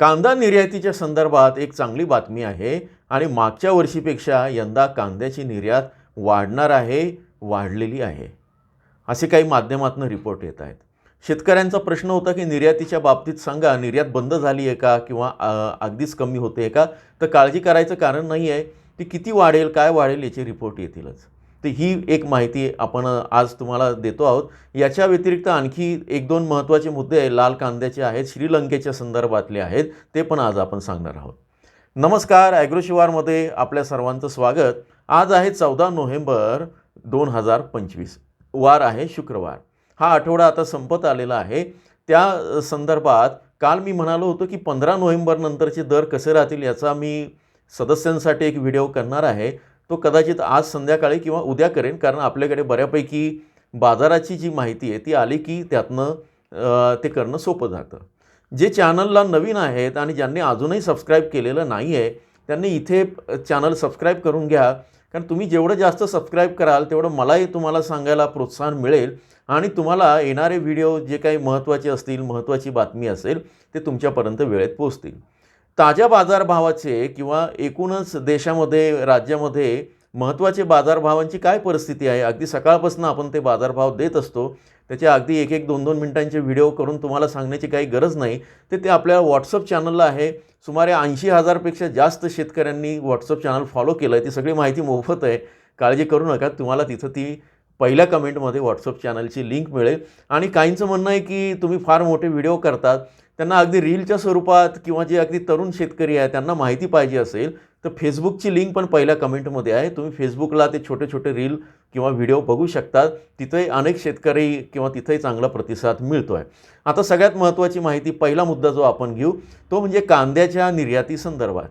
कांदा निर्यातीच्या संदर्भात एक चांगली बातमी आहे आणि मागच्या वर्षीपेक्षा यंदा कांद्याची निर्यात वाढणार आहे वाढलेली आहे. असे काही माध्यमातून रिपोर्ट येत आहेत. शेतकऱ्यांचा प्रश्न होता की निर्यातीच्या बाबतीत सांगा निर्यात बंद झाली आहे का किंवा अगदीच कमी होते का? तर काळजी करायचं कारण नाही आहे ती किती वाढेल काय वाढेल याचे रिपोर्ट येतीलच. तर ही एक माहिती आपण आज तुम्हाला देतो आहोत. याच्या व्यतिरिक्त आणखी एक दोन महत्त्वाचे मुद्दे लाल कांद्याचे आहेत श्रीलंकेच्या संदर्भातले आहेत ते पण आज आपण सांगणार आहोत. नमस्कार ॲग्रोशिवारमध्ये आपल्या सर्वांचं स्वागत. आज आहे चौदा नोव्हेंबर दोन हजार पंचवीस वार आहे शुक्रवार. हा आठवडा आता संपत आलेला आहे. त्या संदर्भात काल मी म्हणालो होतो की पंधरा नोव्हेंबरनंतरचे दर कसे राहतील याचा मी सदस्यांसाठी एक व्हिडिओ करणार आहे. तो कदाचित आज संध्याकाळी किंवा उद्या करेन कारण आपल्याकडे बऱ्यापैकी बाजाराची जी माहिती आहे ती आली की त्यातनं ते करणं सोपं जातं. जे चॅनलला नवीन आहेत आणि ज्यांनी अजूनही सबस्क्राईब केलेलं नाही आहे त्यांनी इथे चॅनल सबस्क्राईब करून घ्या. कारण तुम्ही जेवढं जास्त सबस्क्राईब कराल तेवढं मलाही तुम्हाला सांगायला प्रोत्साहन मिळेल आणि तुम्हाला येणारे व्हिडिओ जे काही महत्त्वाचे असतील महत्त्वाची बातमी असेल ते तुमच्यापर्यंत वेळेत पोहोचतील. ताज्या बाजारभावाचे किंवा एकूणच देशामध्ये राज्यामध्ये महत्त्वाचे बाजारभावांची काय परिस्थिती आहे? अगदी सकाळपासून आपण ते बाजारभाव देत असतो. त्याचे अगदी एक एक दोन दोन मिनिटांचे व्हिडिओ करून तुम्हाला सांगण्याची काही गरज नाही. ते ते आपल्या व्हॉट्सअप चॅनलला आहे. सुमारे ऐंशी हजारपेक्षा जास्त शेतकऱ्यांनी व्हॉट्सअप चॅनल फॉलो केलं आहे ती सगळी माहिती मोफत आहे. काळजी करू नका. तुम्हाला तिथं ती पहिल्या कमेंटमध्ये व्हॉट्सअप चॅनलची लिंक मिळेल. आणि काहींचं म्हणणं आहे की तुम्ही फार मोठे व्हिडिओ करतात. त्यांना अगदी रीलच्या स्वरूपात किंवा जे अगदी तरुण शेतकरी आहे त्यांना माहिती पाहिजे असेल तर फेसबुकची लिंक पण पहिल्या कमेंटमध्ये आहे. तुम्ही फेसबुकला ते छोटे छोटे रील किंवा व्हिडिओ बघू शकतात. तिथेही अनेक शेतकरी किंवा तिथेही चांगला प्रतिसाद मिळतो आहे आता सगळ्यात महत्त्वाची माहिती पहिला मुद्दा जो आपण घेऊ तो म्हणजे कांद्याच्या निर्याती संदर्भात.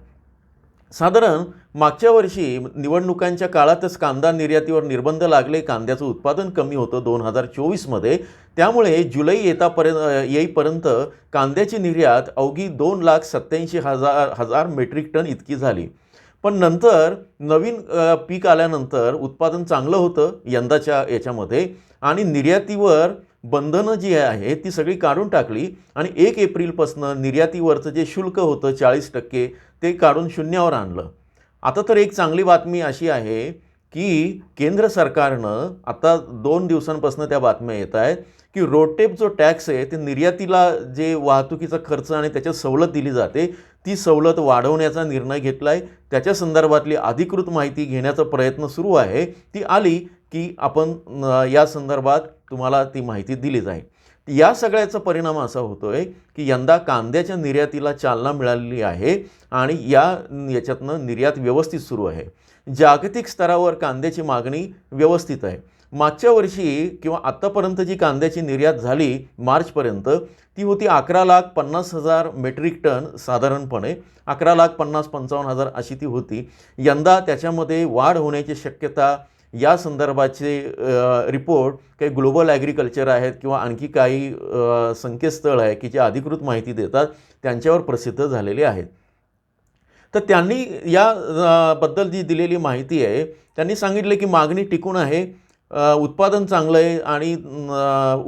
साधारण मागच्या वर्षी निवडणुकांच्या काळातच कांदा निर्यातीवर निर्बंध लागले कांद्याचं उत्पादन कमी होतं दोन हजार चोवीसमध्ये. त्यामुळे जुलै येतापर्यंत येईपर्यंत कांद्याची निर्यात अवघी दोन लाख सत्याऐंशी हजार हजार मेट्रिक टन इतकी झाली. पण नंतर नवीन पीक आल्यानंतर उत्पादन चांगलं होतं यंदाच्या याच्यामध्ये आणि निर्यातीवर बंधनं जी आहे ती सगळी काढून टाकली आणि एक एप्रिलपासनं निर्यातीवरचं जे शुल्क होतं चाळीस टक्के ते काढून शून्यावर आणलं. आता तर एक चांगली बातमी अशी आहे की केंद्र सरकारनं आता दोन दिवसांपासून त्या बातम्या येत आहेत की रोडटेप जो टॅक्स आहे ते निर्यातीला जे वाहतुकीचा खर्च आणि त्याच्यात सवलत दिली जाते ती सवलत वाढवण्याचा निर्णय घेतला आहे त्याच्या संदर्भातली अधिकृत माहिती घेण्याचा प्रयत्न सुरू आहे. ती आली की आपण या संदर्भात तुम्हाला ती माहिती दिली जाईल. या सगळ्याचा परिणाम असा होतो आहे की यंदा कांद्याच्या निर्यातीला चालना मिळालेली आहे आणि या याच्यातनं निर्यात व्यवस्थित सुरू आहे. जागतिक स्तरावर कांद्याची मागणी व्यवस्थित आहे. मागच्या वर्षी किंवा आत्तापर्यंत जी कांद्याची निर्यात झाली मार्चपर्यंत ती होती अकरा लाख पन्नास हजार मेट्रिक टन साधारणपणे. अकरा लाख पन्नास पंचावन्न हजार अशी ती होती. यंदा त्याच्यामध्ये वाढ होण्याची शक्यता या संदर्भाचे रिपोर्ट काही ग्लोबल ॲग्रिकल्चर आहेत किंवा आणखी काही संकेतस्थळ आहे की जे अधिकृत माहिती देतात त्यांच्यावर प्रसिद्ध झालेले आहेत. तर त्यांनी या बद्दल जी दिलेली माहिती आहे त्यांनी सांगितले की मागणी टिकून आहे उत्पादन चांगलं आहे आणि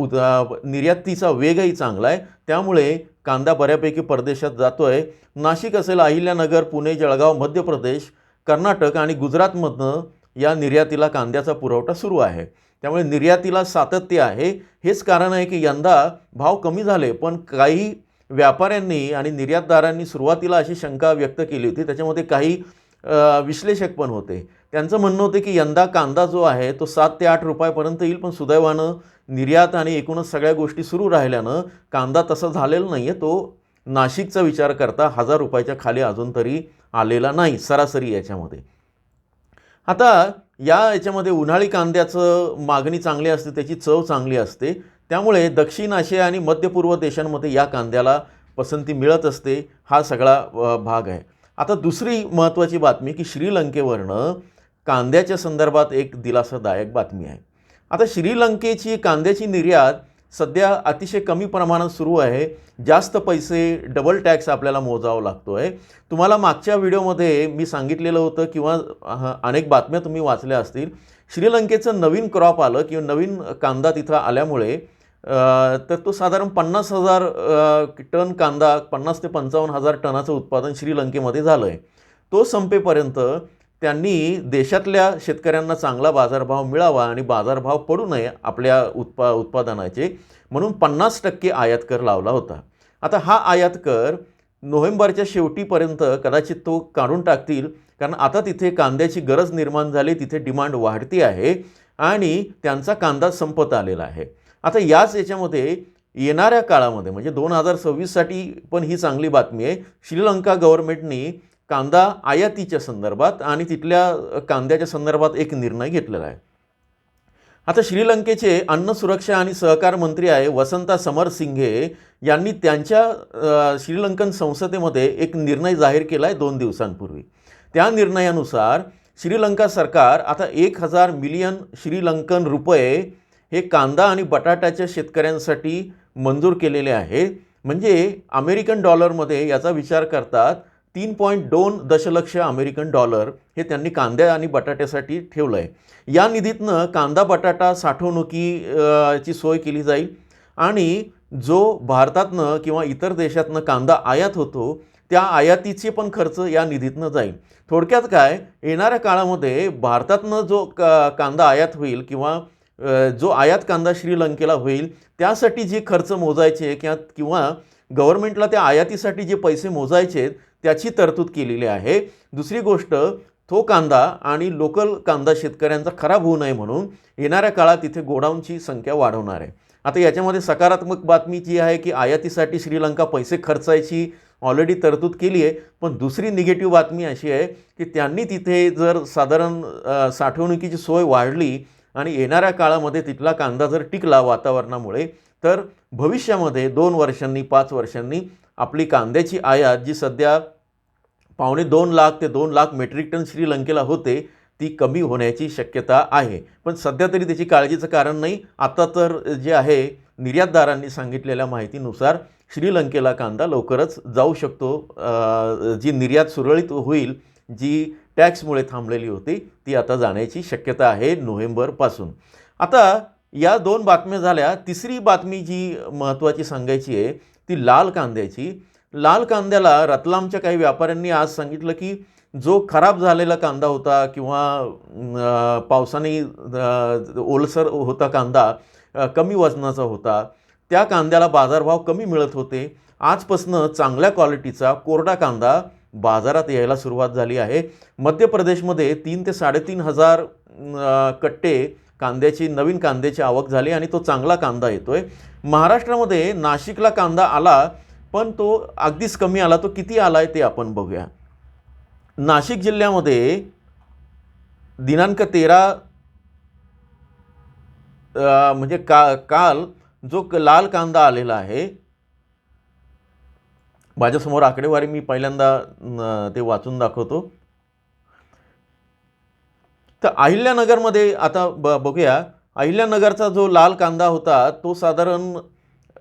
उद- निर्यातीचा वेगही चांगला आहे. त्यामुळे कांदा बऱ्यापैकी परदेशात जातो आहे नाशिक असेल अहिल्यानगर पुणे जळगाव मध्य प्रदेश कर्नाटक आणि गुजरातमधनं या निर्यातीला कांद्याचा पुरवठा सुरू आहे. त्यामुळे निर्यातीला सातत्य आहे. हेच कारण आहे की यंदा भाव कमी झाले पण काही व्यापाऱ्यांनी आणि निर्यातदारांनी सुरुवातीला अशी शंका व्यक्त केली होती. त्याच्यामध्ये काही विश्लेषक पण होते. त्यांचं म्हणणं होतं की यंदा कांदा जो आहे तो सात ते आठ रुपयापर्यंत येईल पण सुदैवानं निर्यात आणि एकूणच सगळ्या गोष्टी सुरू राहिल्यानं कांदा तसा झालेला नाही आहे तो नाशिकचा विचार करता हजार रुपयाच्या खाली अजून तरी आलेला नाही सरासरी याच्यामध्ये. आता या याच्यामध्ये उन्हाळी कांद्याचं मागणी चांगली असते त्याची चव चांगली असते. त्यामुळे दक्षिण आशिया आणि मध्यपूर्व देशांमध्ये या कांद्याला पसंती मिळत असते हा सगळा भाग आहे. आता दुसरी महत्त्वाची बातमी की श्रीलंकेवरनं कांद्याच्या संदर्भात एक दिलासादायक बातमी आहे. आता श्रीलंकेची कांद्याची निर्यात सध्या अतिशय कमी प्रमाणात सुरू आहे. जास्त पैसे डबल टॅक्स आपल्याला मोजावा लागतो आहे तुम्हाला मागच्या व्हिडिओमध्ये मी सांगितलेलं होतं किंवा अनेक बातम्या तुम्ही वाचल्या असतील. श्रीलंकेचं नवीन क्रॉप आलं किंवा नवीन कांदा तिथं आल्यामुळे तर तो साधारण पन्नास हजार टन कांदा पन्नास ते पंचावन्न हजार टनाचं उत्पादन श्रीलंकेमध्ये झालं आहे तो संपेपर्यंत त्यांनी देशातल्या शेतकऱ्यांना चांगला बाजारभाव मिळावा आणि बाजारभाव पडू नये आपल्या उत्पा उत्पादनाचे. म्हणून पन्नास टक्के आयात कर लावला होता. आता हा आयात कर नोव्हेंबरच्या शेवटीपर्यंत कदाचित तो काढून टाकतील. कारण आता तिथे कांद्याची गरज निर्माण झाली तिथे डिमांड वाढती आहे आणि त्यांचा कांदा संपत आलेला आहे. आता याच याच्यामध्ये येणाऱ्या काळामध्ये म्हणजे दोन हजार सव्वीससाठी पण ही चांगली बातमी आहे. श्रीलंका गव्हर्नमेंटनी कांदा आयातीच्या संदर्भात आणि तिथल्या कांद्याच्या संदर्भात एक निर्णय घेतलेला आहे. आता श्रीलंकेचे अन्न सुरक्षा आणि सहकार मंत्री आहे वसंता समरसिंघे यांनी त्यांच्या श्रीलंकन संसदेमध्ये एक निर्णय जाहीर केला आहे दोन दिवसांपूर्वी. त्या निर्णयानुसार श्रीलंका सरकार आता एक हजार मिलियन श्रीलंकन रुपये हे कांदा आणि बटाट्याच्या शेतकऱ्यांसाठी मंजूर केलेले आहे. म्हणजे अमेरिकन डॉलरमध्ये याचा विचार करतात तीन पॉईंट दोन दशलक्ष अमेरिकन डॉलर हे त्यांनी कांद्या आणि बटाट्यासाठी ठेवलं आहे या निधीतनं कांदा बटाटा साठवणुकी ची सोय केली जाईल आणि जो भारतातनं किंवा इतर देशातनं कांदा आयात होतो त्या आयातीचे पण खर्च या निधीतनं जाईल. थोडक्यात काय? येणाऱ्या काळामध्ये भारतातनं जो का कांदा आयात होईल किंवा जो आयात कांदा श्रीलंकेला होईल त्यासाठी जे खर्च मोजायचे किंवा किंवा गव्हर्मेंटला त्या आयातीसाठी जे पैसे मोजायचे त्याची तरतूद केलेली आहे. दुसरी गोष्ट तो कांदा आणि लोकल कांदा शेतकऱ्यांचा खराब होऊ नये म्हणून येणाऱ्या काळात तिथे गोडाऊनची संख्या वाढवणार आहे. आता याच्यामध्ये सकारात्मक बातमी जी आहे की आयातीसाठी श्रीलंका पैसे खर्चायची ऑलरेडी तरतूद केली आहे. पण दुसरी निगेटिव्ह बातमी अशी आहे की त्यांनी तिथे जर साधारण साठवणुकीची सोय वाढली आणि येणाऱ्या काळामध्ये तिथला कांदा जर टिकला वातावरणामुळे तर भविष्यामध्ये दोन वर्षांनी पाच वर्षांनी आपली कांद्याची आयात जी सध्या पावणे दोन लाख ते दोन लाख मेट्रिक टन श्रीलंकेला होते ती कमी होण्याची शक्यता आहे. पण सध्या तरी त्याची काळजीचं कारण नाही. आता तर जे आहे निर्यातदारांनी सांगितलेल्या माहितीनुसार श्रीलंकेला कांदा लवकरच जाऊ शकतो. जी निर्यात सुरळीत होईल जी टॅक्समुळे थांबलेली होती ती आता जाण्याची शक्यता आहे नोव्हेंबरपासून आता या दोन बातम्या झाल्या. तिसरी बातमी जी महत्त्वाची सांगायची आहे ती लाल कांद्याची. लाल कांद्याला रतलामच्या काही व्यापाऱ्यांनी आज सांगितलं की जो खराब झालेला कांदा होता किंवा पावसाने ओलसर होता कांदा कमी वजनाचा होता त्या कांद्याला बाजारभाव कमी मिळत होते. आजपासनं चांगल्या क्वालिटीचा कोरडा कांदा बाजारात यायला सुरुवात झाली आहे. मध्य प्रदेशमध्ये तीन ते साडेतीन हजार कट्टे कांद्याची नवीन कांद्याची आवक झाली आणि तो चांगला कांदा येतो आहे महाराष्ट्रामध्ये नाशिकला कांदा आला पण तो अगदीच कमी आला तो किती आला आहे ते आपण बघूया. नाशिक जिल्ह्यामध्ये दिनांक तेरा म्हणजे का काल जो क- लाल कांदा आलेला आहे माझ्यासमोर आकडेवारी मी पहिल्यांदा ते वाचून दाखवतो. तर अहिल्यानगरमध्ये आता ब बघूया. अहिल्यानगरचा जो लाल कांदा होता तो साधारण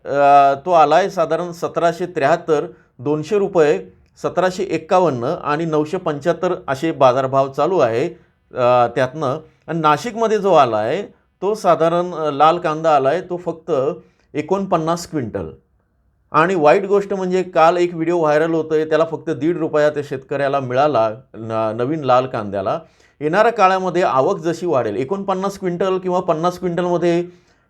तो आला आहे साधारण सतराशे त्र्याहत्तर दोनशे रुपये सतराशे एक्कावन्न आणि नऊशे पंच्याहत्तर असे बाजारभाव चालू आहे त्यातनं. आणि नाशिकमध्ये जो आला आहे तो साधारण लाल कांदा आला आहे तो फक्त एकोणपन्नास क्विंटल. आणि वाईट गोष्ट म्हणजे काल एक व्हिडिओ व्हायरल होतो आहे त्याला फक्त दीड रुपया त्या शेतकऱ्याला मिळाला न नवीन लाल कांद्याला. येणाऱ्या काळामध्ये आवक जशी वाढेल एकोणपन्नास क्विंटल किंवा पन्नास क्विंटलमध्ये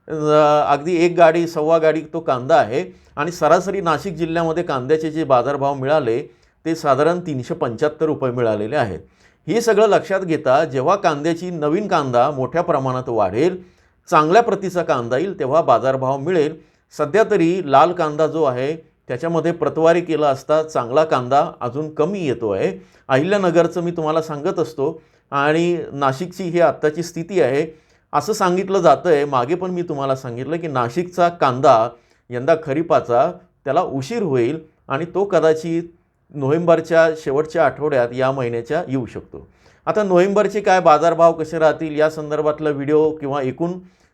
अगदी एक गाडी सव्वा गाडी तो कांदा आहे. आणि सरासरी नाशिक जिल्ह्यामध्ये कांद्याचे जे बाजारभाव मिळाले ते साधारण तीनशे पंच्याहत्तर रुपये मिळालेले आहेत. हे सगळं लक्षात घेता जेव्हा कांद्याची नवीन कांदा मोठ्या प्रमाणात वाढेल चांगल्या प्रतीचा कांदा येईल तेव्हा बाजारभाव मिळेल. सध्या तरी लाल कांदा जो आहे त्याच्यामध्ये प्रतवारी केला असता चांगला कांदा अजून कमी येतो आहे. अहिल्यानगरचं मी तुम्हाला सांगत असतो. आणि नाशिकची ही आत्ताची स्थिती आहे असं सांगितलं जातं आहे मागे पण मी तुम्हाला सांगितलं की नाशिकचा कांदा यंदा खरीपाचा त्याला उशीर होईल आणि तो कदाचित नोव्हेंबरच्या शेवटच्या आठवड्यात या महिन्याच्या येऊ शकतो. आता नोव्हेंबरचे काय बाजारभाव कसे राहतील या संदर्भातला व्हिडिओ किंवा एकूण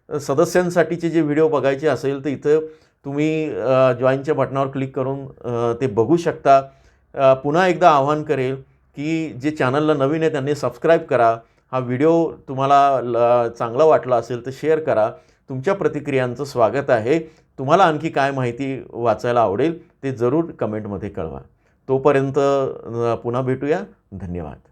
सदस्यांसाठीचे जे व्हिडिओ बघायचे असेल तर इथं तुम्ही जॉईनच्या बटनावर क्लिक करून ते बघू शकता. पुन्हा एकदा आवाहन करेल की जे चॅनलला नवीन आहे त्यांनी सबस्क्राईब करा. हा व्हिडिओ तुम्हाला ल चांगला वाटला असेल तर शेअर करा. तुमच्या प्रतिक्रियांचं स्वागत आहे. तुम्हाला आणखी काय माहिती वाचायला आवडेल ते जरूर कमेंटमध्ये कळवा. तोपर्यंत पुन्हा भेटूया. धन्यवाद.